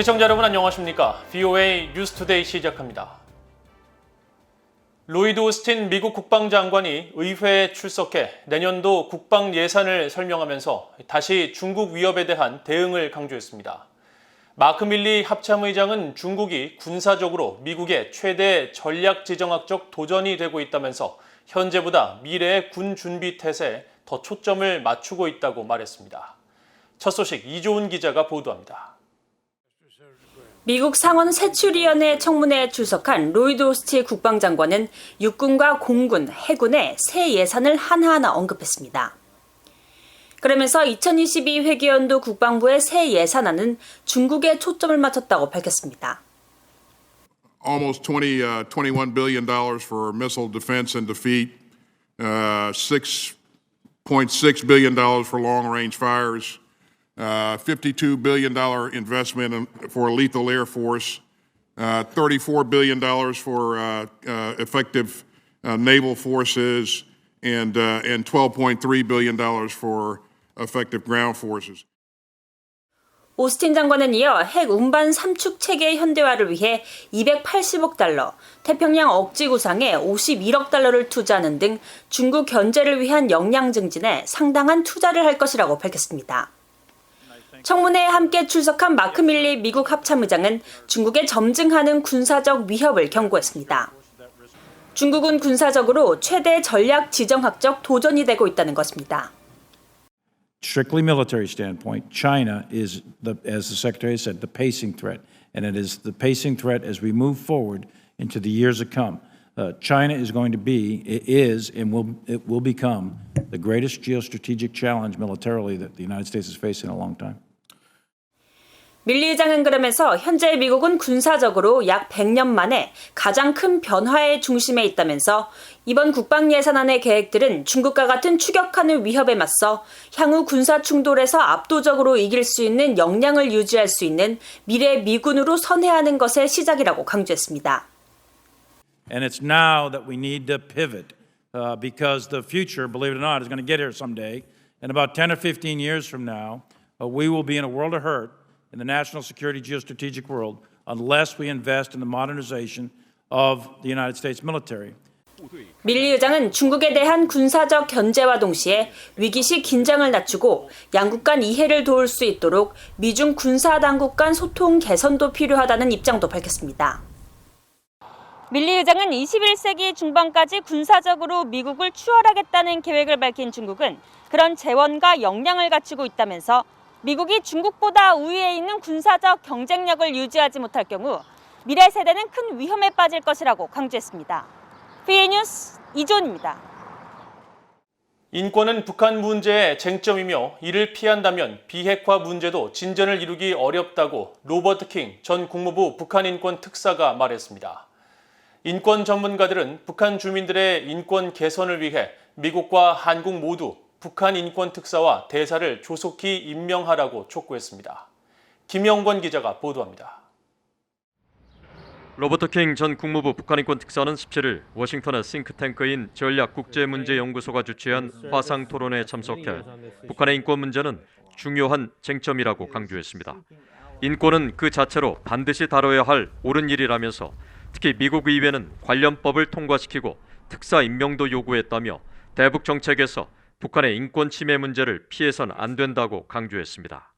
시청자 여러분 안녕하십니까? VOA 뉴스투데이 시작합니다. 로이드 오스틴 미국 국방장관이 의회에 출석해 내년도 국방 예산을 설명하면서 다시 중국 위협에 대한 대응을 강조했습니다. 마크 밀리 합참의장은 중국이 군사적으로 미국의 최대 전략 지정학적 도전이 되고 있다면서 현재보다 미래의 군 준비 태세에 더 초점을 맞추고 있다고 말했습니다. 첫 소식 이조은 기자가 보도합니다. 미국 상원 세출위원회 청문회에 출석한 로이드 오스티 국방장관은 육군과 공군, 해군의 새 예산을 하나하나 언급했습니다. 그러면서 2022 회계연도 국방부의 새 예산안은 중국에 초점을 맞췄다고 밝혔습니다. almost 20, uh, 21 billion dollars for missile defense and defeat, uh, 6.6 billion dollars for long-range fires, uh, 52 billion dollar investment in, for lethal air force, uh, 34 billion dollars for uh, uh, effective uh, naval forces, and uh, and 12.3 billion dollars for effective ground forces. 오스틴 장관은 이어 핵 운반 삼축 체계 현대화를 위해 280억 달러, 태평양 억지 구상에 51억 달러를 투자하는 등 중국 견제를 위한 역량 증진에 상당한 투자를 할 것이라고 밝혔습니다. 청문회에 함께 출석한 마크 밀리 미국 합참의장은 중국에 점증하는 군사적 위협을 경고했습니다. 중국은 군사적으로 최대 전략 지정학적 도전이 되고 있다는 것입니다. strictly military standpoint, China is, the, as the Secretary said, the pacing threat. And it is the pacing threat as we move forward into the years to come. Uh, China is going to be, it is, and will, it will become the greatest geostrategic challenge militarily that the United States has faced in a long time. 밀리 의장은 그러면서 현재 미국은 군사적으로 약 100년 만에 가장 큰 변화의 중심에 있다면서 이번 국방 예산안의 계획들은 중국과 같은 추격하는 위협에 맞서 향후 군사 충돌에서 압도적으로 이길 수 있는 역량을 유지할 수 있는 미래 미군으로 선회하는 것의 시작이라고 강조했습니다. And it's now that we need to pivot uh, because the future, believe it or not, is going to get here someday. And about 10 or 15 years from now, uh, we will be in a world of hurt in the national security geostrategic world unless we invest in the modernization of the United States military. 밀리 의장은 중국에 대한 군사적 견제와 동시에 위기시 긴장을 낮추고 양국 간 이해를 도울 수 있도록 미중 군사 당국 간 소통 개선도 필요하다는 입장도 밝혔습니다. 밀리 의장은 21세기 중반까지 군사적으로 미국을 추월하겠다는 계획을 밝힌 중국은 그런 재원과 역량을 갖추고 있다면서 미국이 중국보다 우위에 있는 군사적 경쟁력을 유지하지 못할 경우 미래 세대는 큰 위험에 빠질 것이라고 강조했습니다. 피해 뉴스 이존입니다. 인권은 북한 문제의 쟁점이며 이를 피한다면 비핵화 문제도 진전을 이루기 어렵다고 로버트 킹 전 국무부 북한 인권 특사가 말했습니다. 인권 전문가들은 북한 주민들의 인권 개선을 위해 미국과 한국 모두 북한 인권 특사와 대사를 조속히 임명하라고 촉구했습니다. 김영권 기자가 보도합니다. 로버트 킹 전 국무부 북한인권 특사는 17일 워싱턴의 싱크탱크인 전략국제문제연구소가 주최한 화상 토론회에 참석해 북한의 인권 문제는 중요한 쟁점이라고 강조했습니다. 인권은 그 자체로 반드시 다뤄야 할 옳은 일이라면서 특히 미국 의회는 관련법을 통과시키고 특사 임명도 요구했다며 대북 정책에서 북한의 인권 침해 문제를 피해선 안 된다고 강조했습니다.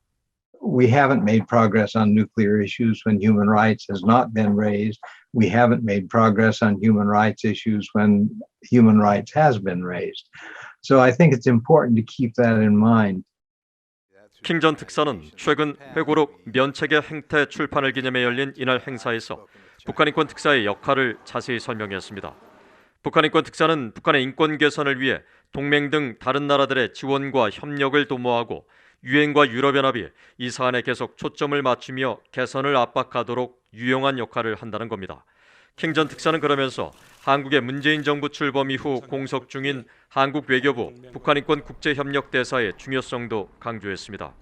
we haven't made progress on nuclear issues when human rights has not been raised. We haven't made progress on human rights issues when human rights has been raised. So I think it's important to keep that in mind. 킹전 특사는 최근 회고록 면책의 행태 출판을 기념해 열린 이날 행사에서 북한 인권 특사의 역할을 자세히 설명했습니다. 북한 인권 특사는 북한의 인권 개선을 위해 동맹 등 다른 나라들의 지원과 협력을 도모하고 유엔과 유럽연합이 이 사안에 계속 초점을 맞추며 개선을 압박하도록 유용한 역할을 한다는 겁니다. 킹전 특사는 그러면서 한국의 문재인 정부 출범 이후 공석 중인 한국 외교부 북한인권 국제협력대사의 중요성도 강조했습니다.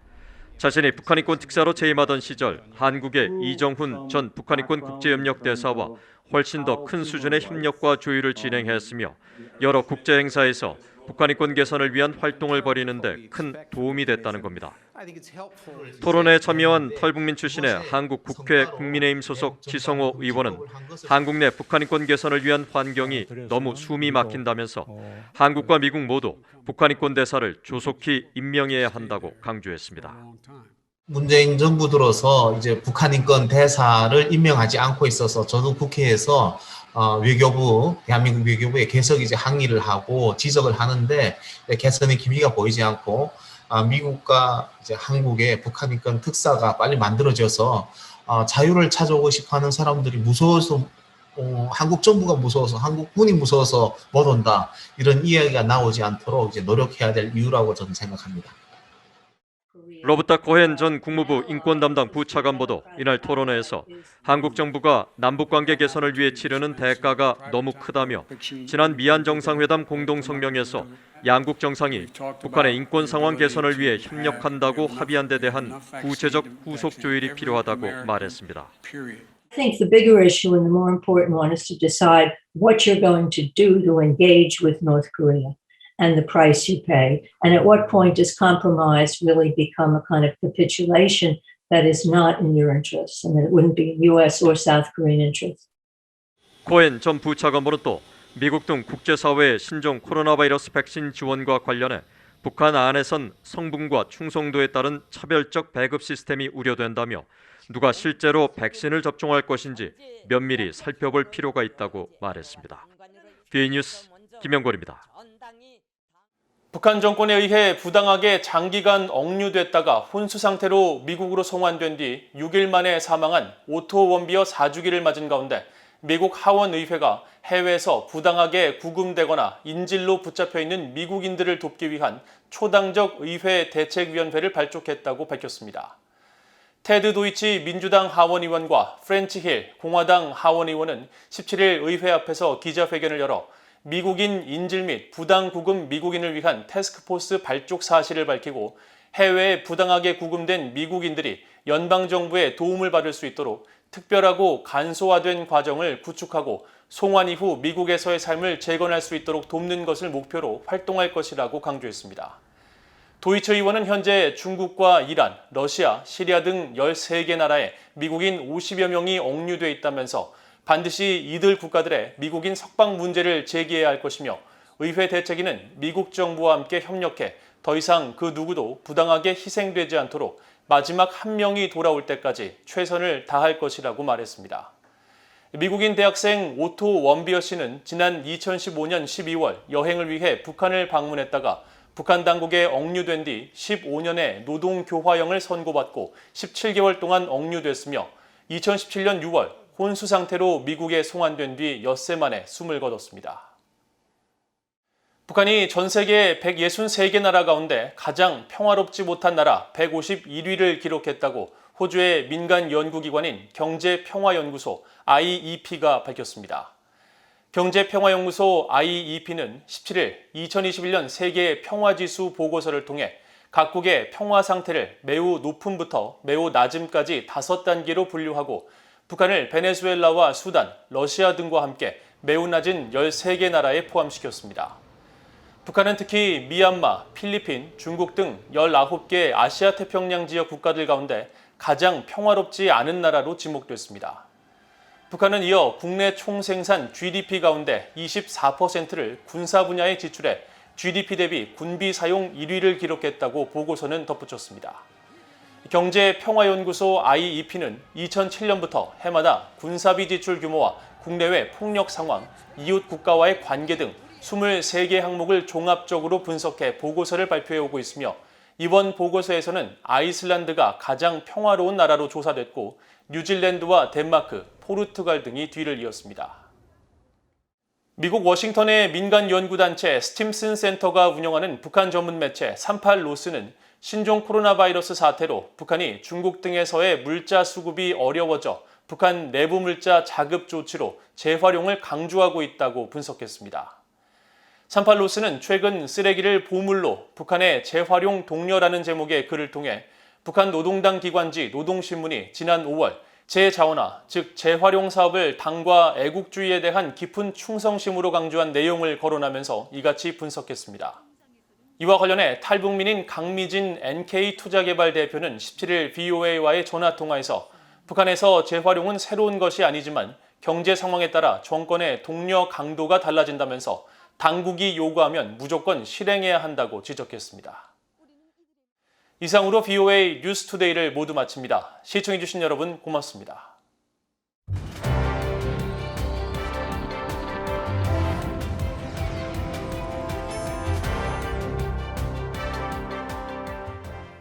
자신이 북한인권 특사로 재임하던 시절 한국의 이정훈 전 북한인권 국제협력대사와 훨씬 더 큰 수준의 협력과 조율을 진행했으며 여러 국제 행사에서 북한 인권 개선을 위한 활동을 벌이는데 큰 도움이 됐다는 겁니다. 토론에 참여한 탈북민 출신의 한국 국회 국민의힘 소속 지성호 의원은 한국 내 북한 인권 개선을 위한 환경이 너무 숨이 막힌다면서 한국과 미국 모두 북한 인권 대사를 조속히 임명해야 한다고 강조했습니다. 문재인 정부 들어서 이제 북한 인권 대사를 임명하지 않고 있어서 저도 국회에서 어, 외교부 대한민국 외교부에 계속 이제 항의를 하고 지적을 하는데 개선의 기미가 보이지 않고 아, 미국과 이제 한국의 북한 인권 특사가 빨리 만들어져서 어, 자유를 찾아오고 싶어하는 사람들이 무서워서 어, 한국 정부가 무서워서 한국군이 무서워서 못 온다 이런 이야기가 나오지 않도록 이제 노력해야 될 이유라고 저는 생각합니다. 로브타 코헨 전 국무부 인권 담당 부차관보도 이날 토론회에서 한국 정부가 남북 관계 개선을 위해 치르는 대가가 너무 크다며 지난 미안 정상회담 공동 성명에서 양국 정상이 북한의 인권 상황 개선을 위해 협력한다고 합의한 데 대한 구체적 후속 조율이 필요하다고 말했습니다. I think the bigger issue and the more important one is to decide what you're going to do to engage with North Korea and the price you pay. And at what point does compromise really become a kind of capitulation that is not in your interests and that it wouldn't be in US or South Korean interests? 코엔 전 부차관보는 또 미국 등 국제사회의 신종 코로나 바이러스 백신 지원과 관련해 북한 안에선 성분과 충성도에 따른 차별적 배급 시스템이 우려된다며 누가 실제로 백신을 접종할 것인지 면밀히 살펴볼 필요가 있다고 말했습니다. 뒤 뉴스 김영걸입니다. 북한 정권에 의해 부당하게 장기간 억류됐다가 혼수 상태로 미국으로 송환된 뒤 6일 만에 사망한 오토 원비어 4주기를 맞은 가운데 미국 하원 의회가 해외에서 부당하게 구금되거나 인질로 붙잡혀 있는 미국인들을 돕기 위한 초당적 의회 대책위원회를 발족했다고 밝혔습니다. 테드 도이치 민주당 하원의원과 프렌치 힐 공화당 하원의원은 17일 의회 앞에서 기자회견을 열어 미국인 인질 및 부당 구금 미국인을 위한 태스크포스 발족 사실을 밝히고 해외에 부당하게 구금된 미국인들이 연방정부의 도움을 받을 수 있도록 특별하고 간소화된 과정을 구축하고 송환 이후 미국에서의 삶을 재건할 수 있도록 돕는 것을 목표로 활동할 것이라고 강조했습니다. 도이처 의원은 현재 중국과 이란, 러시아, 시리아 등 13개 나라에 미국인 50여 명이 억류돼 있다면서 반드시 이들 국가들의 미국인 석방 문제를 제기해야 할 것이며 의회 대책위는 미국 정부와 함께 협력해 더 이상 그 누구도 부당하게 희생되지 않도록 마지막 한 명이 돌아올 때까지 최선을 다할 것이라고 말했습니다. 미국인 대학생 오토 원비어 씨는 지난 2015년 12월 여행을 위해 북한을 방문했다가 북한 당국에 억류된 뒤 15년의 노동 교화형을 선고받고 17개월 동안 억류됐으며 2017년 6월 혼수 상태로 미국에 송환된 뒤 엿새 만에 숨을 거뒀습니다. 북한이 전 세계 163개 나라 가운데 가장 평화롭지 못한 나라 151위를 기록했다고 호주의 민간 연구기관인 경제평화연구소 IEP가 밝혔습니다. 경제평화연구소 IEP는 17일 2021년 세계 평화지수 보고서를 통해 각국의 평화 상태를 매우 높음부터 매우 낮음까지 다섯 단계로 분류하고 북한을 베네수엘라와 수단, 러시아 등과 함께 매우 낮은 13개 나라에 포함시켰습니다. 북한은 특히 미얀마, 필리핀, 중국 등 19개 아시아 태평양 지역 국가들 가운데 가장 평화롭지 않은 나라로 지목됐습니다. 북한은 이어 국내 총생산 GDP 가운데 24%를 군사 분야에 지출해 GDP 대비 군비 사용 1위를 기록했다고 보고서는 덧붙였습니다. 경제평화연구소 IEP는 2007년부터 해마다 군사비 지출 규모와 국내외 폭력 상황, 이웃 국가와의 관계 등 23개 항목을 종합적으로 분석해 보고서를 발표해 오고 있으며 이번 보고서에서는 아이슬란드가 가장 평화로운 나라로 조사됐고 뉴질랜드와 덴마크, 포르투갈 등이 뒤를 이었습니다. 미국 워싱턴의 민간 연구단체 스팀슨 센터가 운영하는 북한 전문 매체 38로스는 신종 코로나 바이러스 사태로 북한이 중국 등에서의 물자 수급이 어려워져 북한 내부 물자 자급 조치로 재활용을 강조하고 있다고 분석했습니다. 38로스는 최근 쓰레기를 보물로 북한의 재활용 동료라는 제목의 글을 통해 북한 노동당 기관지 노동신문이 지난 5월 재자원화, 즉 재활용 사업을 당과 애국주의에 대한 깊은 충성심으로 강조한 내용을 거론하면서 이같이 분석했습니다. 이와 관련해 탈북민인 강미진 NK투자개발 대표는 17일 VOA와의 전화 통화에서 북한에서 재활용은 새로운 것이 아니지만 경제 상황에 따라 정권의 동료 강도가 달라진다면서 당국이 요구하면 무조건 실행해야 한다고 지적했습니다. 이상으로 VOA 뉴스투데이를 모두 마칩니다. 시청해주신 여러분 고맙습니다.